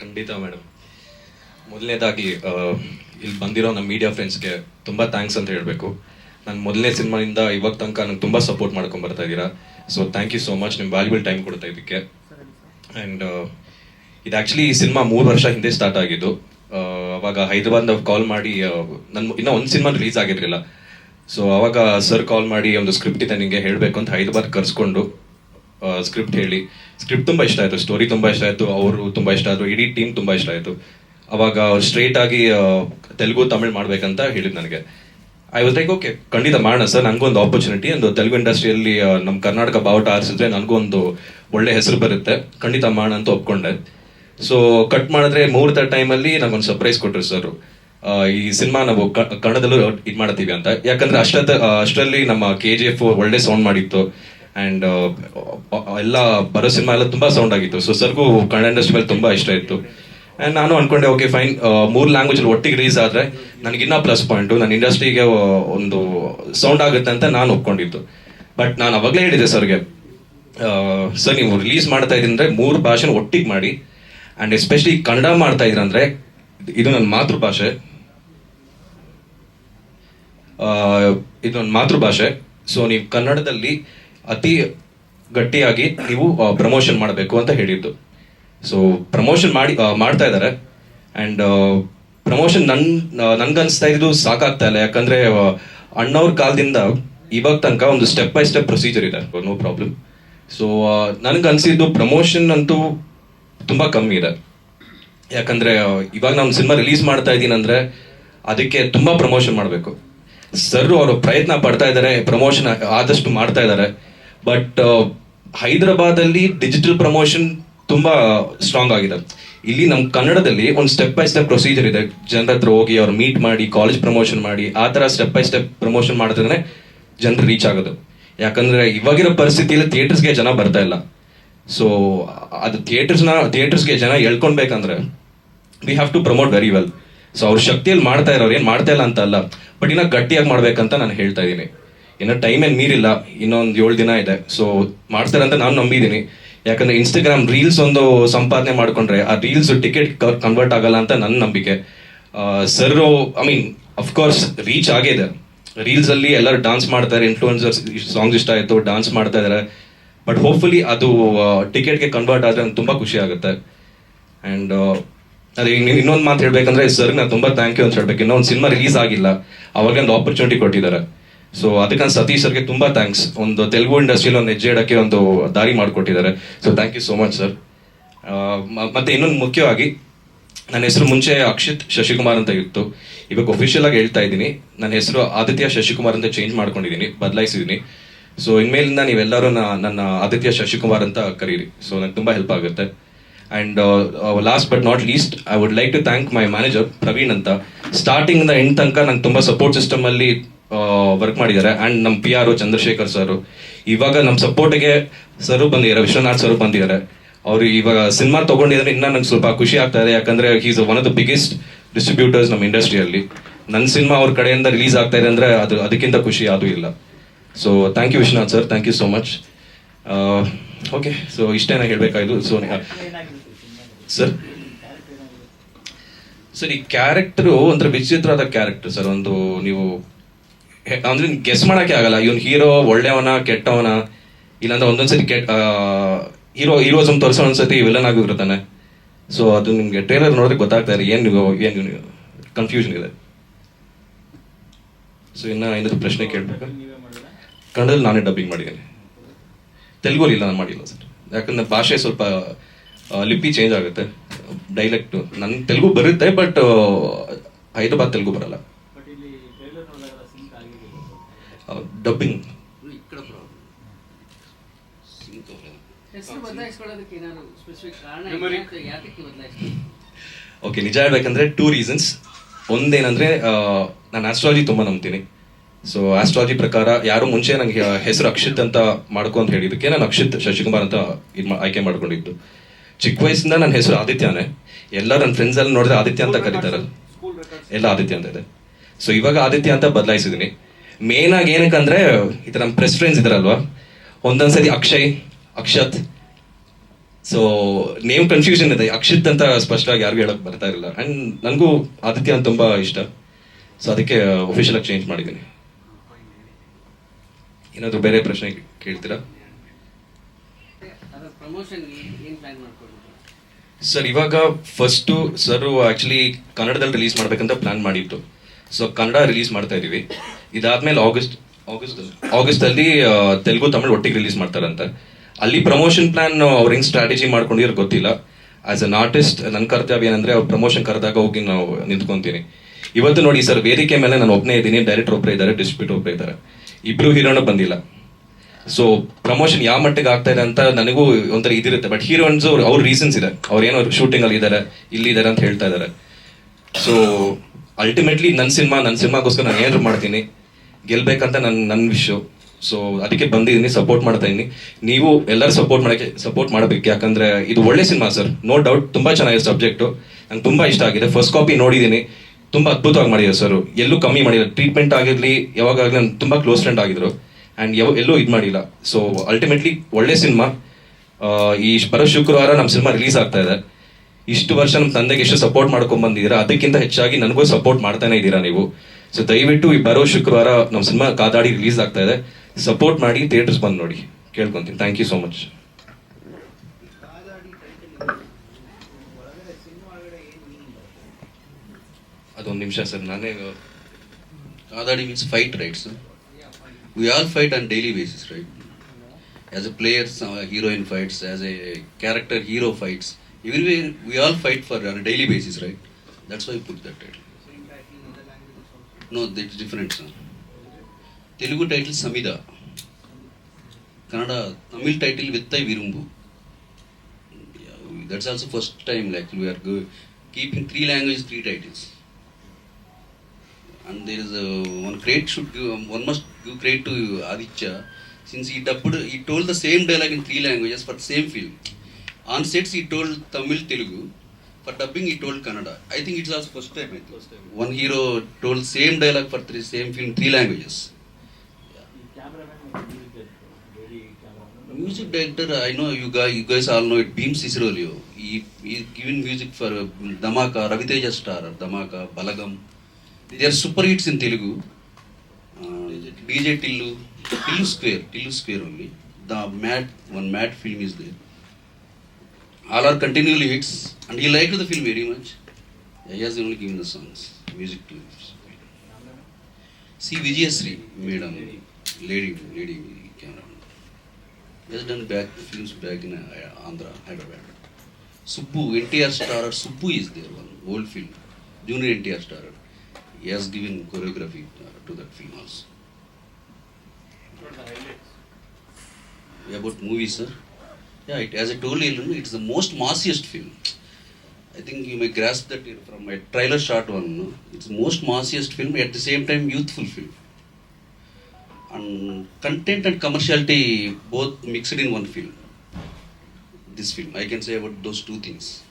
ಖಂಡಿತ ಮೇಡಮ್ ಮೊದಲನೇದಾಗಿ ಇಲ್ಲಿ ಬಂದಿರೋ ನಮ್ಮ ಮೀಡಿಯಾ ಫ್ರೆಂಡ್ಸ್ಗೆ ತುಂಬ ಥ್ಯಾಂಕ್ಸ್ ಅಂತ ಹೇಳಬೇಕು. ನಾನು ಮೊದಲನೇ ಸಿನಿಮಾದಿಂದ ಇವಾಗ ತನಕ ನಂಗೆ ತುಂಬ ಸಪೋರ್ಟ್ ಮಾಡ್ಕೊಂಡು ಬರ್ತಾ ಇದ್ದೀರಾ. So thank you so much ನಿಮ್ಮ ವ್ಯಾಲ್ಯೂಬಲ್ ಟೈಮ್ ಕೊಡ್ತಾ ಇದಕ್ಕೆ ಆ್ಯಂಡ್ ಇದು ಆ್ಯಕ್ಚುಲಿ ಈ ಸಿನಿಮಾ ಮೂರು ವರ್ಷ ಹಿಂದೆ ಸ್ಟಾರ್ಟ್ ಆಗಿದ್ದು. ಅವಾಗ ಅವಾಗ ಹೈದರಾಬಾದ್ ಕಾಲ್ ಮಾಡಿ ನನ್ನ ಇನ್ನೂ ಒಂದು ಸಿನಿಮಾ ರಿಲೀಸ್ ಆಗಿರಲಿಲ್ಲ. ಸೊ ಅವಾಗ ಸರ್ ಕಾಲ್ ಮಾಡಿ ಒಂದು ಸ್ಕ್ರಿಪ್ಟ್ ಇದೆ ನಿಮಗೆ ಹೇಳಬೇಕು ಅಂತ ಹೈದರಾಬಾದ್ ಕರ್ಸ್ಕೊಂಡು ಸ್ಕ್ರಿಪ್ಟ್ ಹೇಳಿ. ಸ್ಕ್ರಿಪ್ಟ್ ತುಂಬ ಇಷ್ಟ ಆಯಿತು ಸ್ಟೋರಿ ತುಂಬ ಇಷ್ಟ ಆಯಿತು, ಅವರು ತುಂಬ ಇಷ್ಟ ಆಯಿತು ಇಡೀ ಟೀಮ್ ತುಂಬ ಇಷ್ಟ ಆಯಿತು. ಅವಾಗ ಸ್ಟ್ರೇಟ್ ಆಗಿ ತೆಲುಗು, ತಮಿಳ್ ಮಾಡ್ಬೇಕಂತ ಹೇಳಿದ್ ನನಗೆ. ಐ ವಾಸ್ ಲೈಕ್ ಓಕೆ ಖಂಡಿತ ಮಾಡೋಣ ಸರ್ ನನಗೊಂದು ಆಪರ್ಚುನಿಟಿ ಒಂದು ತೆಲುಗು ಇಂಡಸ್ಟ್ರಿಯಲ್ಲಿ ನಮ್ಮ ಕರ್ನಾಟಕ ಬಾವುಟ ಆರಿಸಿದ್ರೆ ನನಗೂ ಒಂದು ಒಳ್ಳೆ ಹೆಸರು ಬರುತ್ತೆ. ಖಂಡಿತ ಮಾಡೋಣ ಅಂತ ಒಪ್ಕೊಂಡೆ. ಸೊ ಕಟ್ ಮಾಡಿದ್ರೆ ಮುಹೂರ್ತ ಟೈಮಲ್ಲಿ ನಂಗೊಂದು ಸರ್ಪ್ರೈಸ್ ಕೊಟ್ಟರು ಸರ್. ಈ ಸಿನಿಮಾ ನಾವು ಕನ್ನಡದಲ್ಲೂ ಇದು ಮಾಡ್ತೀವಿ ಅಂತ. ಯಾಕಂದ್ರೆ ಅಷ್ಟ ಅಷ್ಟರಲ್ಲಿ ನಮ್ಮ ಕೆ ಜಿ ಎಫ್ ಒಳ್ಳೆ ಸೌಂಡ್ ಮಾಡಿತ್ತು. ಅಂಡ್ ಎಲ್ಲ ಬರೋ ಸಿನಿಮಾ ಎಲ್ಲ ತುಂಬಾ ಸೌಂಡ್ ಆಗಿತ್ತು. ಸೊ ಸರ್ಗೂ ಕನ್ನಡ ಇಂಡಸ್ಟ್ರಿ ಮೇಲೆ ತುಂಬಾ ಇಷ್ಟ ಇತ್ತು. ಆ್ಯಂಡ್ ನಾನು ಅನ್ಕೊಂಡೆ ಓಕೆ ಫೈನ್ ಮೂರು ಲ್ಯಾಂಗ್ವೇಜ್ ಒಟ್ಟಿಗೆ ರಿಲೀಸ್ ಆದರೆ ನನಗಿನ್ನ ಪ್ಲಸ್ ಪಾಯಿಂಟು ನನ್ನ ಇಂಡಸ್ಟ್ರಿಗೆ ಒಂದು ಸೌಂಡ್ ಆಗುತ್ತೆ ಅಂತ ನಾನು ಒಪ್ಕೊಂಡಿದ್ದು. ಬಟ್ ನಾನು ಅವಾಗಲೇ ಹೇಳಿದೆ ಸರ್ಗೆ ಸರ್, ನೀವು ರಿಲೀಸ್ ಮಾಡ್ತಾ ಇದ್ದೀನಿ ಅಂದ್ರೆ ಮೂರು ಭಾಷೆನ ಒಟ್ಟಿಗೆ ಮಾಡಿ. ಆ್ಯಂಡ್ ಎಸ್ಪೆಷಲಿ ಕನ್ನಡ ಮಾಡ್ತಾ ಇದ್ದೀರ ಅಂದ್ರೆ ಇದು ನನ್ನ ಮಾತೃಭಾಷೆ. ಇದು ನನ್ನ ಮಾತೃಭಾಷೆ. ಸೊ ನೀವು ಕನ್ನಡದಲ್ಲಿ ಅತಿ ಗಟ್ಟಿಯಾಗಿ ನೀವು ಪ್ರಮೋಷನ್ ಮಾಡಬೇಕು ಅಂತ ಹೇಳಿದ್ದು. ಸೊ ಪ್ರಮೋಷನ್ ಮಾಡಿ ಮಾಡ್ತಾ ಇದ್ದಾರೆ. ಆ್ಯಂಡ್ ಪ್ರಮೋಷನ್ ನನ್ ನನ್ಗನ್ಸ್ತಾ ಇದ್ದು ಸಾಕಾಗ್ತಾ ಇಲ್ಲ. ಯಾಕಂದ್ರೆ ಅಣ್ಣವ್ರ ಕಾಲದಿಂದ ಇವಾಗ ತನಕ ಒಂದು ಸ್ಟೆಪ್ ಬೈ ಸ್ಟೆಪ್ ಪ್ರೊಸೀಜರ್ ಇದೆ. ನೋ ಪ್ರಾಬ್ಲಮ್ ಸೊ ಅನಿಸಿದ್ದು ಪ್ರಮೋಷನ್ ಅಂತೂ ತುಂಬಾ ಕಮ್ಮಿ ಇದೆ. ಯಾಕಂದ್ರೆ ಇವಾಗ ನಾನು ಸಿನಿಮಾ ರಿಲೀಸ್ ಮಾಡ್ತಾ ಇದ್ದೀನಿ ಅಂದ್ರೆ ಅದಕ್ಕೆ ತುಂಬಾ ಪ್ರಮೋಷನ್ ಮಾಡಬೇಕು. ಸರ್ ಅವರು ಪ್ರಯತ್ನ ಪಡ್ತಾ ಇದ್ದಾರೆ ಪ್ರಮೋಷನ್ ಆದಷ್ಟು ಮಾಡ್ತಾ ಇದ್ದಾರೆ. ಬಟ್ ಹೈದರಾಬಾದ್ ಅಲ್ಲಿ ಡಿಜಿಟಲ್ ಪ್ರಮೋಷನ್ ತುಂಬಾ ಸ್ಟ್ರಾಂಗ್ ಆಗಿದೆ. ಇಲ್ಲಿ ನಮ್ಮ ಕನ್ನಡದಲ್ಲಿ ಒಂದು ಸ್ಟೆಪ್ ಬೈ ಸ್ಟೆಪ್ ಪ್ರೊಸೀಜರ್ ಇದೆ. ಜನರ ಹತ್ರ ಹೋಗಿ ಅವ್ರು ಮೀಟ್ ಮಾಡಿ ಕಾಲೇಜ್ ಪ್ರಮೋಷನ್ ಮಾಡಿ, ಆ ತರ ಸ್ಟೆಪ್ ಬೈ ಸ್ಟೆಪ್ ಪ್ರಮೋಷನ್ ಮಾಡಿದ್ರೆ ಜನರು ರೀಚ್ ಆಗೋದು. ಯಾಕಂದ್ರೆ ಇವಾಗಿರೋ ಪರಿಸ್ಥಿತಿಯಲ್ಲಿ ಥಿಯೇಟರ್ಸ್ಗೆ ಜನ ಬರ್ತಾ ಇಲ್ಲ. ಸೊ ಅದು ಥಿಯೇಟರ್ಸ್ನ ಥಿಯೇಟರ್ಸ್ಗೆ ಜನ ಹೇಳ್ಕೊಳ್ಬೇಕಂದ್ರೆ we have to promote very well so ಅವ್ರ ಶಕ್ತಿಯಲ್ಲಿ ಮಾಡ್ತಾ ಇರೋರು ಏನು ಮಾಡ್ತಾ ಇಲ್ಲ ಅಂತ ಅಲ್ಲ ಬಟ್ ಇನ್ನ ಗಟ್ಟಿಯಾಗಿ ಮಾಡ್ಬೇಕಂತ ನಾನು ಹೇಳ್ತಾ ಇದ್ದೀನಿ. ಇನ್ನು ಟೈಮ್ ಏನು ಮೀರಿಲ್ಲ, ಇನ್ನೊಂದು ಏಳು ದಿನ ಇದೆ. ಸೊ ಮಾಡ್ತಾರೆ ಅಂತ ನಾನು ನಂಬಿದ್ದೀನಿ ಯಾಕಂದ್ರೆ ಇನ್ಸ್ಟಾಗ್ರಾಮ್ ರೀಲ್ಸ್ ಒಂದು ಸಂಪಾದನೆ ಮಾಡ್ಕೊಂಡ್ರೆ, ಆ ರೀಲ್ಸ್ ಟಿಕೆಟ್ ಕನ್ವರ್ಟ್ ಆಗಲ್ಲ ಅಂತ ನನ್ನ ನಂಬಿಕೆ. Sir I mean of course reach ಆಗಿದೆ ರೀಲ್ಸ್ ಅಲ್ಲಿ ಎಲ್ಲರೂ ಡಾನ್ಸ್ ಮಾಡ್ತಾರೆ ಇನ್ಫ್ಲೂಯೆನ್ಸರ್ಸ್ ಸಾಂಗ್ಸ್ ಇಷ್ಟ ಆಯ್ತು ಡಾನ್ಸ್ ಮಾಡ್ತಾ ಇದ್ದಾರೆ ಬಟ್ ಹೋಪ್ಫುಲಿ ಅದು ಟಿಕೆಟ್ಗೆ ಕನ್ವರ್ಟ್ ಆದರೆ ನಂಗೆ ತುಂಬಾ ಖುಷಿ ಆಗುತ್ತೆ. ಆ್ಯಂಡ್ ಅದೇ ಇನ್ನೊಂದು ಮಾತು ಹೇಳ್ಬೇಕಂದ್ರೆ ಸರ್ ನಾನು ತುಂಬ ಥ್ಯಾಂಕ್ ಯು ಅಂತ ಹೇಳ್ಬೇಕು. ಇನ್ನೊಂದು ಸಿನಿಮಾ ರಿಲೀಸ್ ಆಗಿಲ್ಲ. ಅವಾಗ ಒಂದು ಆಪರ್ಚುನಿಟಿ ಕೊಟ್ಟಿದ್ದಾರೆ. ಸೊ ಅದಕ್ಕೆ ಸತೀಶ್ ಸರ್ಗೆ ತುಂಬಾ ಥ್ಯಾಂಕ್ಸ್ ಒಂದು ತೆಲುಗು ಇಂಡಸ್ಟ್ರಿಯಲ್ಲಿ ಒಂದು ಹೆಜ್ಜೆ ಇಡಕ್ಕೆ ಒಂದು ದಾರಿ ಮಾಡಿಕೊಟ್ಟಿದ್ದಾರೆ. So thank you so much sir ಮತ್ತೆ ಇನ್ನೊಂದು ಮುಖ್ಯವಾಗಿ, ನನ್ನ ಹೆಸರು ಮುಂಚೆ ಅಕ್ಷಿತ್ ಶಶಿಕುಮಾರ್ ಅಂತ ಇತ್ತು. ಇವಾಗ ಒಫಿಷಿಯಲ್ ಆಗಿ ಹೇಳ್ತಾ ಇದ್ದೀನಿ. ನನ್ನ ಹೆಸರು ಆದಿತ್ಯ ಶಶಿಕುಮಾರ್ ಅಂತ ಚೇಂಜ್ ಮಾಡ್ಕೊಂಡಿದ್ದೀನಿ, ಬದಲಾಯಿಸಿದ್ದೀನಿ. ಸೊ ಇನ್ಮೇಲಿಂದ ನೀವೆಲ್ಲರೂ ನನ್ನ ಆದಿತ್ಯ ಶಶಿಕುಮಾರ್ ಅಂತ ಕರೀರಿ. ಸೊ ನಂಗೆ ತುಂಬ ಹೆಲ್ಪ್ ಆಗುತ್ತೆ. And last but not least I would like to thank my manager Praveen ಅಂತ. ಸ್ಟಾರ್ಟಿಂಗ್ ಇಂದ ಎಂಡ್ ತನಕ ನಂಗೆ ತುಂಬ ಸಪೋರ್ಟ್ ಸಿಸ್ಟಮ್ ಅಲ್ಲಿ ವರ್ಕ್ ಮಾಡಿದ್ದಾರೆ. ಅಂಡ್ ನಮ್ಮ ಪಿ ಆರ್ ಚಂದ್ರಶೇಖರ್ ಸರ್ ಇವಾಗ ನಮ್ಮ ಸಪೋರ್ಟಿಗೆ ಸರ್ ಬಂದಿದ್ದಾರೆ, ವಿಶ್ವನಾಥ್ ಸರ್ ಬಂದಿದ್ದಾರೆ. ಅವರು ಇವಾಗ ಸಿನಿಮಾ ತಗೊಂಡಿದ್ರೆ ಇನ್ನ ನಂಗೆ ಸ್ವಲ್ಪ ಖುಷಿ ಆಗ್ತಾ ಇದೆ. ಯಾಕಂದ್ರೆ is one of the biggest distributors ನಮ್ಮ ಇಂಡಸ್ಟ್ರಿಯಲ್ಲಿ ನನ್ನ ಸಿನಿಮಾ ಅವ್ರ ಕಡೆಯಿಂದ ರಿಲೀಸ್ ಆಗ್ತಾ ಇದೆ ಅಂದ್ರೆ ಅದು, ಅದಕ್ಕಿಂತ ಖುಷಿ ಯಾವುದೂ ಇಲ್ಲ. So thank you Vishwanath sir thank you so much okay so ಇಷ್ಟೇನ ಹೇಳಬೇಕಾಯ್ತು ಸೊ ಸರ್ ಸರ್ ಈ ಕ್ಯಾರೆಕ್ಟರು ಒಂಥರ ವಿಚಿತ್ರವಾದ ಕ್ಯಾರೆಕ್ಟರ್ ಸರ್ ಒಂದು ನೀವು ಅಂದ್ರೆ ಗೆಸ್ ಮಾಡಕ್ಕೆ ಆಗಲ್ಲ. ಇವನ್ ಹೀರೋ ಒಳ್ಳೆಯವನ, ಕೆಟ್ಟವನ, ಇಲ್ಲಾಂದ್ರೆ ಒಂದೊಂದ್ಸತಿ ಕೆಟ್ಟ ಹೀರೋ ಹೀರೋಸಮ್ ತೋರಿಸೋ ಒಂದ್ಸತಿ ವಿಲನ್ ಆಗಿರ್ತಾನೆ ಸೊ ಅದು ನಿಮ್ಗೆ ಟ್ರೈಲರ್ ನೋಡಿದ್ರೆ ಗೊತ್ತಾಗ್ತಾ ಇದೆ ಏನು ನೀವು, ಏನ್ ಕನ್ಫ್ಯೂಷನ್ ಇದೆ. ಸೊ ಇನ್ನ ಏನಾದ್ರು ಪ್ರಶ್ನೆ ಕೇಳಬೇಕು? ಕನ್ನಡದಲ್ಲಿ ನಾನೇ ಡಬ್ಬಿಂಗ್ ಮಾಡಿದ್ದೇನೆ. ತೆಲುಗು ಇಲ್ಲ, ನಾನು ಮಾಡಿಲ್ಲ ಸರ್. ಯಾಕಂದ್ರೆ ಭಾಷೆ ಸ್ವಲ್ಪ ಲಿಪಿ ಚೇಂಜ್ ಆಗುತ್ತೆ. ಡೈಲೆಕ್ಟ್ ನನ್ನ ತೆಲುಗು ಬರುತ್ತೆ ಬಟ್ ಹೈದರಾಬಾದ್ ತೆಲುಗು ಬರಲ್ಲ. ಬದಲಾಯಿಸ್ತಾರೆ ಓಕೆ ನಿಜ ಹೇಳ್ಬೇಕಂದ್ರೆ ಟೂ ರೀಸನ್ಸ್ ಒಂದೇನಂದ್ರೆ ನಾನು ಆಸ್ಟ್ರಾಲಜಿ ತುಂಬಾ ನಂಬ್ತೀನಿ. ಸೊ ಆಸ್ಟ್ರಾಲಜಿ ಪ್ರಕಾರ ಯಾರು ಮುಂಚೆ ನನಗೆ ಹೆಸರು ಅಕ್ಷಿತ್ ಅಂತ ಮಾಡ್ಕೊ ಅಂತ ಹೇಳಿದಕ್ಕೆ ನಾನು ಅಕ್ಷಿತ್ ಶಶಿಕುಮಾರ್ ಅಂತ ಇದು ಆಯ್ಕೆ ಮಾಡ್ಕೊಂಡಿದ್ದು. ಚಿಕ್ಕ ವಯಸ್ಸಿಂದ ನನ್ನ ಹೆಸರು ಆದಿತ್ಯನೇ. ಎಲ್ಲ ನನ್ನ ಫ್ರೆಂಡ್ಸ್ ಎಲ್ಲ ನೋಡಿದ್ರೆ ಆದಿತ್ಯ ಅಂತ ಕರೀತಾರಲ್ಲ ಎಲ್ಲ ಆದಿತ್ಯ ಅಂತ ಇದೆ. ಸೊ ಇವಾಗ ಆದಿತ್ಯ ಅಂತ ಬದಲಾಯಿಸಿದೀನಿ. ಮೇನ್ ಆಗಿ ಏನಕ್ಕಂದ್ರೆ ಈ ತರ ನಮ್ಮ ಪ್ರೆಸ್ ಫ್ರೆಂಡ್ಸ್ ಇದಾರಲ್ವಾ? ಒಂದೊಂದ್ಸತಿ Akshay Akshat. So name confusion ಇದೆ. ಅಕ್ಷಿತ್ ಅಂತ ಸ್ಪಷ್ಟವಾಗಿ ಯಾರಿಗೂ ಹೇಳಕ್ ಬರ್ತಾ ಇರಲಿಲ್ಲ ಅಂಡ್ ನನಗೂ ಆದಿತ್ಯ ಅಂತ ತುಂಬಾ ಇಷ್ಟ. ಸೊ ಅದಕ್ಕೆ ಒಫಿಷಿಯಲ್ ಆಗಿ ಚೇಂಜ್ ಮಾಡಿದ್ದೀನಿ. ಏನಾದರೂ ಬೇರೆ ಪ್ರಶ್ನೆ ಕೇಳ್ತೀರಾ? ಸರ್ ಇವಾಗ ಫಸ್ಟು ಸರ್ ಆಕ್ಚುಲಿ ಕನ್ನಡದಲ್ಲಿ ರಿಲೀಸ್ ಮಾಡ್ಬೇಕಂತ ಪ್ಲಾನ್ ಮಾಡಿತ್ತು ಸೊ ಕನ್ನಡ ರಿಲೀಸ್ ಮಾಡ್ತಾ ಇದೀವಿ. ಇದಾದ್ಮೇಲೆ ಆಗಸ್ಟ್ ಆಗಸ್ಟ್ ಆಗಸ್ಟ್ ಅಲ್ಲಿ ತೆಲುಗು, ತಮಿಳು ಒಟ್ಟಿಗೆ ರಿಲೀಸ್ ಮಾಡ್ತಾರಂತೆ. ಅಲ್ಲಿ ಪ್ರಮೋಷನ್ ಪ್ಲಾನ್ ಅವ್ರು ಹೆಂಗ್ ಸ್ಟ್ರಾಟಜಿ ಮಾಡ್ಕೊಂಡಿರೋ ಗೊತ್ತಿಲ್ಲ. ಆಸ್ ಅನ್ ಆರ್ಟಿಸ್ಟ್ ನನ್ನ ಕರ್ತವ್ಯ ಏನಂದ್ರೆ ಅವ್ರು ಪ್ರಮೋಷನ್ ಕರೆದಾಗ ಹೋಗಿ ನಾವು ನಿಂತ್ಕೊಂತೀನಿ. ಇವತ್ತು ನೋಡಿ ಸರ್ ವೇದಿಕೆ ಮೇಲೆ ನಾನು ಒಬ್ಬನೇ ಇದ್ದೀನಿ ಡೈರೆಕ್ಟರ್ ಒಬ್ಬರೇ ಇದ್ದಾರೆ ಡಿಸ್ಟ್ರಿಬ್ಯೂಟರ್ ಒಬ್ಬರೇ ಇದ್ದಾರೆ. ಇಬ್ರು ಹೀರೋನ ಬಂದಿಲ್ಲ. ಸೊ ಪ್ರಮೋಷನ್ ಯಾವ ಮಟ್ಟಿಗೆ ಆಗ್ತಾ ಇದೆ ಅಂತ ನನಗೂ ಒಂಥರ ಇದಿರುತ್ತೆ. ಬಟ್ ಹೀರೋಯಿನ್ಸ್ ಅವ್ರ ರೀಸನ್ಸ್ ಇದೆ. ಅವ್ರೇನೋ ಶೂಟಿಂಗ್ ಅಲ್ಲಿ ಇದ್ದಾರೆ ಇಲ್ಲಿ ಇದ್ದಾರೆ ಅಂತ ಹೇಳ್ತಾ ಇದ್ದಾರೆ ಸೊ ಅಲ್ಟಿಮೇಟ್ಲಿ ನನ್ನ ಸಿನಿಮಾ ನನ್ನ ಸಿನಿಮಾಗೋಸ್ಕರ ನಾನು ಏನಾದ್ರು ಮಾಡ್ತೀನಿ. ಗೆಲ್ಬೇಕಂತ ನನ್ನ ನನ್ನ ವಿಷು ಸೊ ಅದಕ್ಕೆ ಬಂದಿದ್ದೀನಿ ಸಪೋರ್ಟ್ ಮಾಡ್ತಾ ಇದ್ದೀನಿ ನೀವು ಎಲ್ಲರೂ ಸಪೋರ್ಟ್ ಮಾಡೋಕ್ಕೆ ಸಪೋರ್ಟ್ ಮಾಡಬೇಕು. ಯಾಕಂದ್ರೆ ಇದು ಒಳ್ಳೆ ಸಿನಿಮಾ ಸರ್ ನೋ ಡೌಟ್ ತುಂಬ ಚೆನ್ನಾಗಿದೆ ಸಬ್ಜೆಕ್ಟು ನಂಗೆ ತುಂಬ ಇಷ್ಟ ಆಗಿದೆ. ಫಸ್ಟ್ ಕಾಪಿ ನೋಡಿದ್ದೀನಿ. ತುಂಬ ಅದ್ಭುತವಾಗಿ ಮಾಡಿದ್ದಾರೆ ಸರ್ ಎಲ್ಲೂ ಕಮ್ಮಿ ಮಾಡಿಲ್ಲ. ಟ್ರೀಟ್ಮೆಂಟ್ ಆಗಿರಲಿ ಯಾವಾಗಲಿ ನಾನು ತುಂಬ ಕ್ಲೋಸ್ ಫ್ರೆಂಡ್ ಆಗಿದ್ರು. ಆ್ಯಂಡ್ ಯಾವ, ಎಲ್ಲೂ ಇದು ಮಾಡಿಲ್ಲ. ಸೊ ಅಲ್ಟಿಮೇಟ್ಲಿ ಒಳ್ಳೆ ಸಿನಿಮಾ ಈ ಬರೋ ಶುಕ್ರವಾರ ನಮ್ಮ ಸಿನಿಮಾ ರಿಲೀಸ್ ಆಗ್ತಾ ಇದೆ. ಇಷ್ಟು ವರ್ಷ ನಮ್ಮ ತಂದೆಗೆ ಎಷ್ಟು ಸಪೋರ್ಟ್ ಮಾಡ್ಕೊಂಡ್ ಬಂದಿದ್ದೀರಾ? ಅದಕ್ಕಿಂತ ಹೆಚ್ಚಾಗಿ ನನಗೂ ಸಪೋರ್ಟ್ ಮಾಡ್ತಾನೆ ಇದ್ದೀರಾ ನೀವು? ಸೊ ದಯವಿಟ್ಟು ಈ ಬರೋ ಶುಕ್ರವಾರ ನಮ್ಮ ಸಿನಿಮಾ ಕಾದಾಡಿ ರಿಲೀಸ್ ಆಗ್ತಾ ಇದೆ. ಸಪೋರ್ಟ್ ಮಾಡಿ ಥಿಯೇಟರ್ಸ್ ಬಂದು ನೋಡಿ. ಕೇಳ್ಕೊಂತೀನಿ. ಥ್ಯಾಂಕ್ ಯು ಸೋ ಮಚ್ ಅದೊಂದು ನಿಮಿಷ ಸರ್. ನಾನೇ ಕಾದಾಡಿ means fight right sir we all fight on daily basis right as a players heroine fights as a character hero fights. Everywhere, we all fight for on a daily basis, right? That's why I put that title. No, that's different, sir. Telugu title Samida. Kannada, Tamil title Vittai Virumbu. Yeah, that's also first time like we are go- keeping three languages, three titles. and there is a one credit should give one must give credit to Aditya since he dubbed he told the same dialogue in three languages for the same film. On sets he told Tamil Telugu for dubbing he told Kannada I think it's also first time అయితే one hero told same dialogue for three same film three languages music director I know you గా you guys all know it Bheem Ceciroleo he given music for Dhamaka Raviteja star Dhamaka Balagam they are super hits in Telugu DJ Tillu Tillu square Tillu square only the Mad one Mad film is there Mad film is there. All are continually hits, and he liked the film very much. He has only given the songs, music to it. See Vijayasri, madam, lady, lady camera. He has done back films back in uh, Andhra, Hyderabad. Subbu, NTR star, Subbu is there, one old film. Junior NTR star. He has given choreography uh, to that film also. About movie, sir. Yeah, it, as I told you, it's the most massiest film. I think you may grasp that from a trailer shot one. No? It's the most massiest film, at the same time youthful film. And content and commerciality both mixed in one film. This film, I can say about those two things.